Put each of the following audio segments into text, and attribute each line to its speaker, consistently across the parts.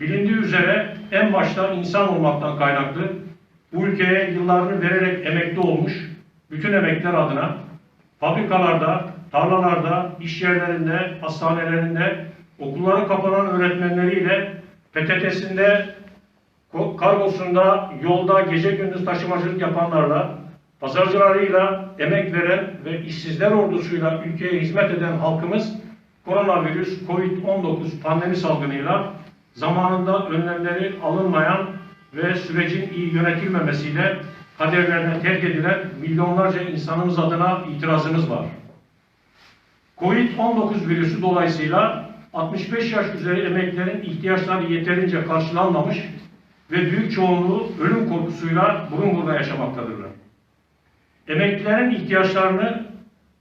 Speaker 1: Bilindiği üzere en başta insan olmaktan kaynaklı bu ülkeye yıllarını vererek emekli olmuş bütün emekler adına fabrikalarda, tarlalarda, iş yerlerinde, hastanelerinde, okulları kapanan öğretmenleriyle PTT'sinde, kargosunda, yolda gece gündüz taşımacılık yapanlarla, pazarcılarıyla, emek veren ve işsizler ordusuyla ülkeye hizmet eden halkımız koronavirüs COVID-19 pandemi salgınıyla zamanında önlemleri alınmayan ve sürecin iyi yönetilmemesiyle kaderlerine terk edilen milyonlarca insanımız adına itirazımız var. Covid-19 virüsü dolayısıyla 65 yaş üzeri emeklilerin ihtiyaçları yeterince karşılanmamış ve büyük çoğunluğu ölüm korkusuyla burun buruna yaşamaktadırlar. Emeklilerin ihtiyaçlarını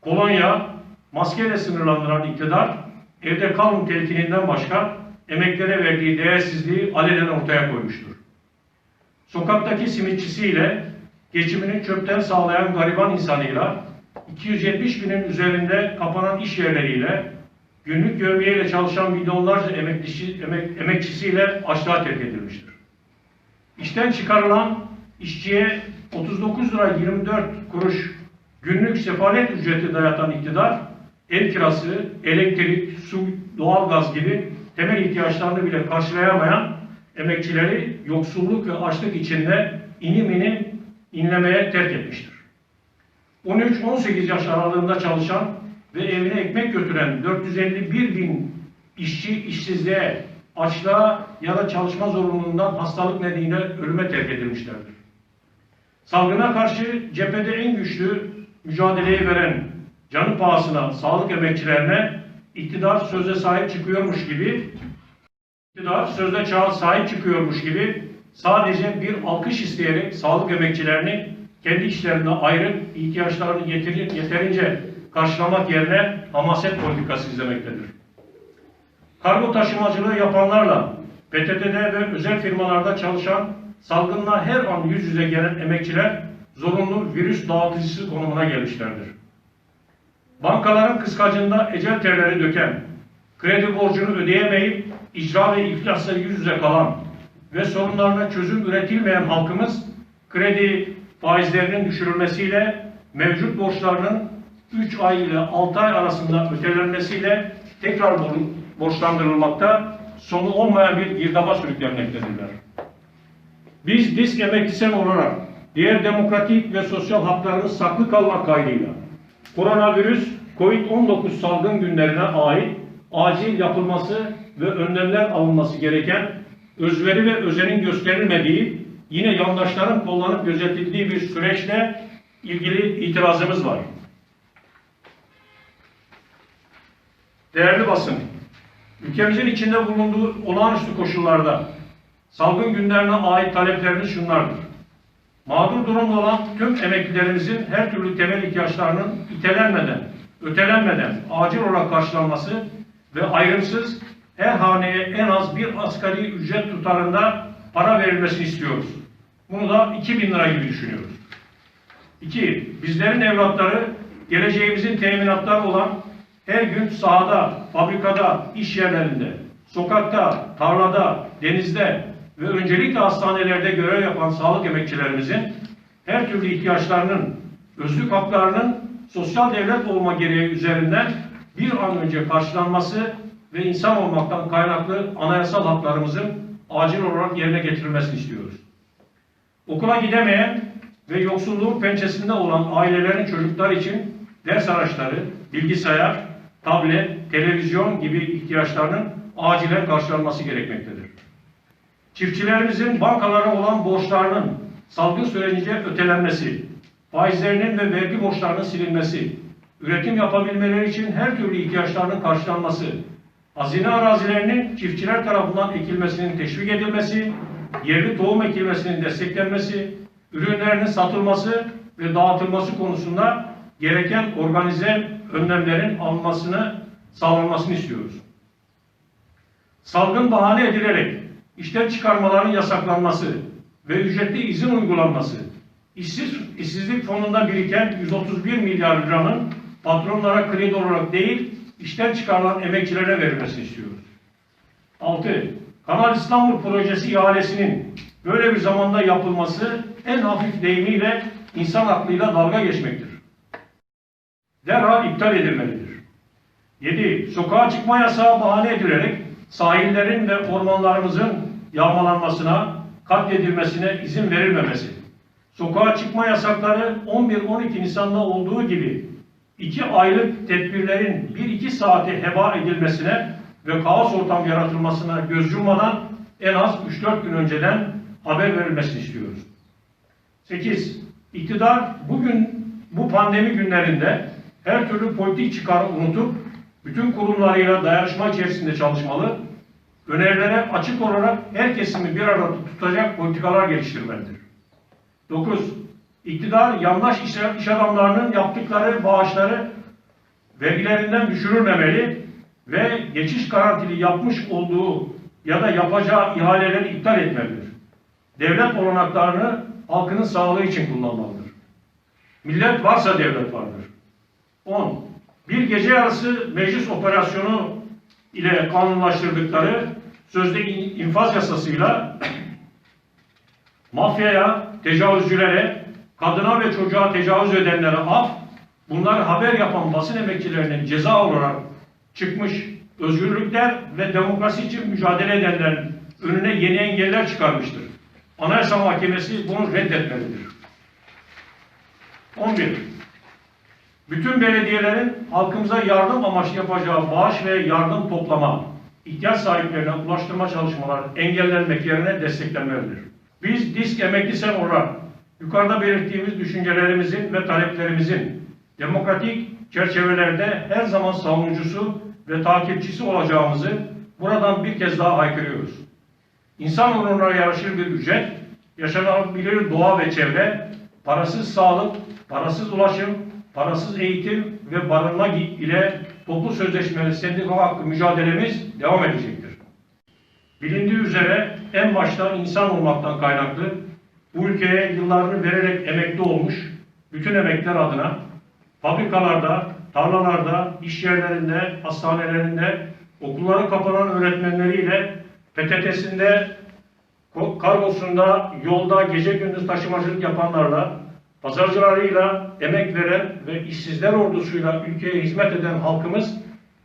Speaker 1: kolonya, maskeyle sınırlandıran iktidar, evde kalın telkininden başka emeklilere verdiği değersizliği alenen ortaya koymuştur. Sokaktaki simitçisiyle, geçimini çöpten sağlayan gariban insanıyla, 270 binin üzerinde kapanan iş yerleriyle, günlük yövmiyeyle çalışan milyonlarca emeklisi, emek, emekçisiyle açlığa terk edilmiştir. İşten çıkarılan işçiye 39 lira 24 kuruş günlük sefalet ücreti dayatan iktidar, ev kirası, elektrik, su, doğalgaz gibi temel ihtiyaçlarını bile karşılayamayan emekçileri yoksulluk ve açlık içinde inim inim inlemeye terk etmiştir. 13-18 yaş aralığında çalışan ve evine ekmek götüren 451 bin işçi işsizliğe, açlığa ya da çalışma zorunluluğundan hastalık nedeniyle ölüme terk edilmişlerdir. Salgına karşı cephede en güçlü mücadeleyi veren canı pahasına sağlık emekçilerine iktidar sözde sahip çıkıyormuş gibi iktidar sözde çağa sahip çıkıyormuş gibi sadece bir alkış isteyerek sağlık emekçilerini kendi işlerinde ayrı ihtiyaçlarını yeteri- yeterince karşılamak yerine hamaset politikası izlemektedir. Kargo taşımacılığı yapanlarla PTT'de ve özel firmalarda çalışan salgınla her an yüz yüze gelen emekçiler zorunlu virüs dağıtıcısı konumuna gelmişlerdir. Bankaların kıskacında ecel terleri döken, kredi borcunu ödeyemeyip icra ve iflasla yüz yüze kalan ve sorunlarına çözüm üretilmeyen halkımız kredi faizlerinin düşürülmesiyle mevcut borçlarının 3 ay ile 6 ay arasında ötelenmesiyle tekrar bor- borçlandırılmakta sonu olmayan bir girdaba sürüklenmektedirler. Biz disk emeklisen olarak diğer demokratik ve sosyal haklarımız saklı kalmak kaydıyla koronavirüs COVID-19 salgın günlerine ait acil yapılması ve önlemler alınması gereken özveri ve özenin gösterilmediği yine yandaşların kullanıp gözetildiği bir süreçle ilgili itirazımız var. Değerli basın, ülkemizin içinde bulunduğu olağanüstü koşullarda salgın günlerine ait taleplerimiz şunlardır. Mağdur durumda olan tüm emeklilerimizin her türlü temel ihtiyaçlarının itelenmeden, ötelenmeden acil olarak karşılanması ve ayrımsız her haneye en az bir asgari ücret tutarında para verilmesini istiyoruz. Bunu da 2000 lira gibi düşünüyoruz. İki, bizlerin evlatları geleceğimizin teminatları olan her gün sahada, fabrikada, iş yerlerinde, sokakta, tarlada, denizde ve öncelikle hastanelerde görev yapan sağlık emekçilerimizin her türlü ihtiyaçlarının, özlük haklarının sosyal devlet olma gereği üzerinden bir an önce karşılanması ve insan olmaktan kaynaklı anayasal haklarımızın acil olarak yerine getirilmesini istiyoruz. Okula gidemeyen ve yoksulluğun pençesinde olan ailelerin çocuklar için ders araçları, bilgisayar, tablet, televizyon gibi ihtiyaçlarının acilen karşılanması gerekmektedir. Çiftçilerimizin bankalara olan borçlarının salgın sürecince ötelenmesi, faizlerinin ve vergi borçlarının silinmesi, üretim yapabilmeleri için her türlü ihtiyaçlarının karşılanması, hazine arazilerinin çiftçiler tarafından ekilmesinin teşvik edilmesi, yerli tohum ekilmesinin desteklenmesi, ürünlerinin satılması ve dağıtılması konusunda gereken organize önlemlerin alınmasını sağlanmasını istiyoruz. Salgın bahane edilerek işten çıkarmaların yasaklanması ve ücretli izin uygulanması, işsiz, işsizlik fonunda biriken 131 milyar liranın patronlara kredi olarak değil, işten çıkarılan emekçilere verilmesini istiyoruz. 6. Kanal İstanbul projesi ihalesinin böyle bir zamanda yapılması en hafif deyimiyle insan aklıyla dalga geçmektir. Derhal iptal edilmelidir. 7. Sokağa çıkma yasağı bahane edilerek sahillerin ve ormanlarımızın yağmalanmasına, katledilmesine izin verilmemesi. Sokağa çıkma yasakları 11-12 Nisan'da olduğu gibi iki aylık tedbirlerin 1-2 saate heba edilmesine ve kaos ortam yaratılmasına göz yummadan en az 3-4 gün önceden haber verilmesini istiyoruz. 8. İktidar bugün bu pandemi günlerinde her türlü politik çıkarı unutup bütün kurumlarıyla dayanışma içerisinde çalışmalı, önerilere açık olarak her kesimi bir arada tutacak politikalar geliştirmelidir. 9. İktidar yandaş iş, iş adamlarının yaptıkları bağışları vergilerinden düşürülmemeli ve geçiş garantili yapmış olduğu ya da yapacağı ihaleleri iptal etmelidir. Devlet olanaklarını halkının sağlığı için kullanmalıdır. Millet varsa devlet vardır. 10. Bir gece yarısı meclis operasyonu ile kanunlaştırdıkları sözde in- infaz yasasıyla mafyaya, tecavüzcülere, kadına ve çocuğa tecavüz edenlere af, bunlar haber yapan basın emekçilerinin ceza olarak çıkmış özgürlükler ve demokrasi için mücadele edenlerin önüne yeni engeller çıkarmıştır. Anayasa Mahkemesi bunu reddetmelidir. 11. Bütün belediyelerin halkımıza yardım amaçlı yapacağı bağış ve yardım toplama, ihtiyaç sahiplerine ulaştırma çalışmaları engellenmek yerine desteklenmelidir. Biz disk emekli sen olarak yukarıda belirttiğimiz düşüncelerimizin ve taleplerimizin demokratik çerçevelerde her zaman savunucusu ve takipçisi olacağımızı buradan bir kez daha haykırıyoruz. İnsan onuruna yaraşır bir ücret, yaşanabilir doğa ve çevre, parasız sağlık, parasız ulaşım, parasız eğitim ve barınma ile toplu sözleşmeli sendika hakkı mücadelemiz devam edecektir. Bilindiği üzere en başta insan olmaktan kaynaklı bu ülkeye yıllarını vererek emekli olmuş bütün emekler adına fabrikalarda, tarlalarda, iş yerlerinde, hastanelerinde, okulları kapanan öğretmenleriyle PTT'sinde, kargosunda, yolda gece gündüz taşımacılık yapanlarla, pazarcılarıyla, emek veren ve işsizler ordusuyla ülkeye hizmet eden halkımız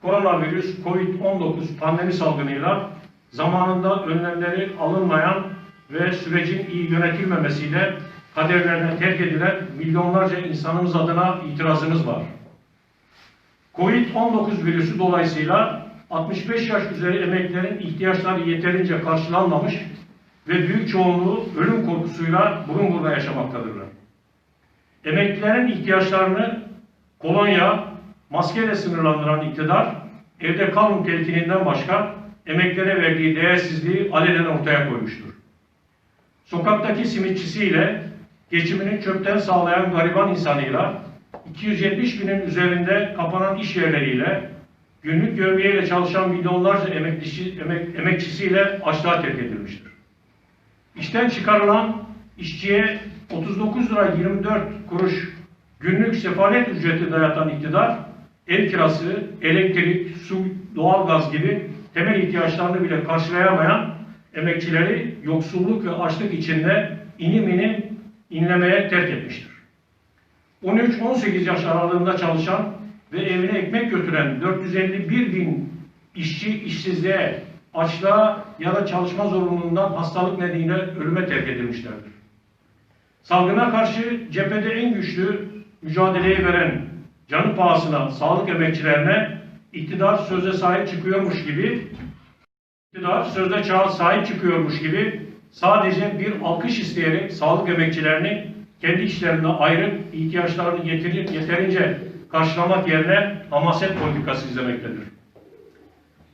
Speaker 1: koronavirüs COVID-19 pandemi salgınıyla zamanında önlemleri alınmayan ve sürecin iyi yönetilmemesiyle kaderlerine terk edilen milyonlarca insanımız adına itirazımız var. Covid-19 virüsü dolayısıyla 65 yaş üzeri emeklilerin ihtiyaçları yeterince karşılanmamış ve büyük çoğunluğu ölüm korkusuyla burun buruna yaşamaktadırlar. Emeklilerin ihtiyaçlarını kolonya, maskeyle sınırlandıran iktidar, evde kalın telkininden başka emeklere verdiği değersizliği alenen ortaya koymuştur. Sokaktaki simitçisiyle, geçimini çöpten sağlayan gariban insanıyla, 270 binin üzerinde kapanan iş yerleriyle, günlük yövmiyeyle çalışan milyonlarca emeklisi, emek, emekçisiyle açlığa terk edilmiştir. İşten çıkarılan işçiye 39 lira 24 kuruş günlük sefalet ücreti dayatan iktidar, ev kirası, elektrik, su, doğalgaz gibi temel ihtiyaçlarını bile karşılayamayan emekçileri yoksulluk ve açlık içinde inim inim inlemeye terk etmiştir. 13-18 yaş aralığında çalışan ve evine ekmek götüren 451 bin işçi işsizliğe, açlığa ya da çalışma zorunluluğundan hastalık nedeniyle ölüme terk edilmişlerdir. Salgına karşı cephede en güçlü mücadeleyi veren canı pahasına sağlık emekçilerine iktidar söze sahip çıkıyormuş gibi iktidar sözde çağa sahip çıkıyormuş gibi sadece bir alkış isteyerek sağlık emekçilerini kendi işlerine ayırıp ihtiyaçlarını yeteri- yeterince karşılamak yerine hamaset politikası izlemektedir.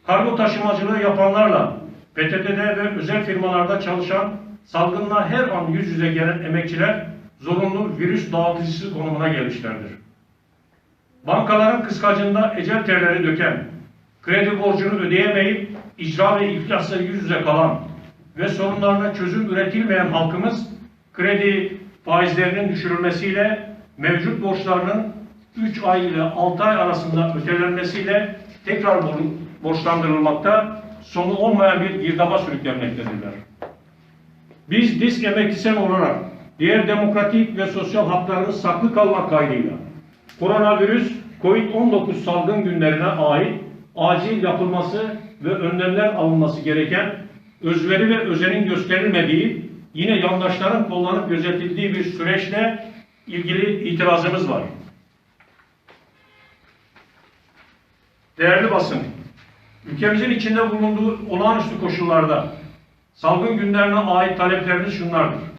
Speaker 1: Kargo taşımacılığı yapanlarla PTT'de ve özel firmalarda çalışan salgınla her an yüz yüze gelen emekçiler zorunlu virüs dağıtıcısı konumuna gelmişlerdir. Bankaların kıskacında ecel terleri döken, kredi borcunu ödeyemeyip icra ve iflasla yüz yüze kalan ve sorunlarına çözüm üretilmeyen halkımız kredi faizlerinin düşürülmesiyle mevcut borçlarının 3 ay ile 6 ay arasında ötelenmesiyle tekrar bor- borçlandırılmakta sonu olmayan bir girdaba sürüklenmektedirler. Biz disk emeklisen olarak diğer demokratik ve sosyal haklarımız saklı kalmak kaydıyla koronavirüs COVID-19 salgın günlerine ait acil yapılması ve önlemler alınması gereken özveri ve özenin gösterilmediği yine yandaşların kullanıp gözetildiği bir süreçle ilgili itirazımız var. Değerli basın, ülkemizin içinde bulunduğu olağanüstü koşullarda salgın günlerine ait taleplerimiz şunlardır.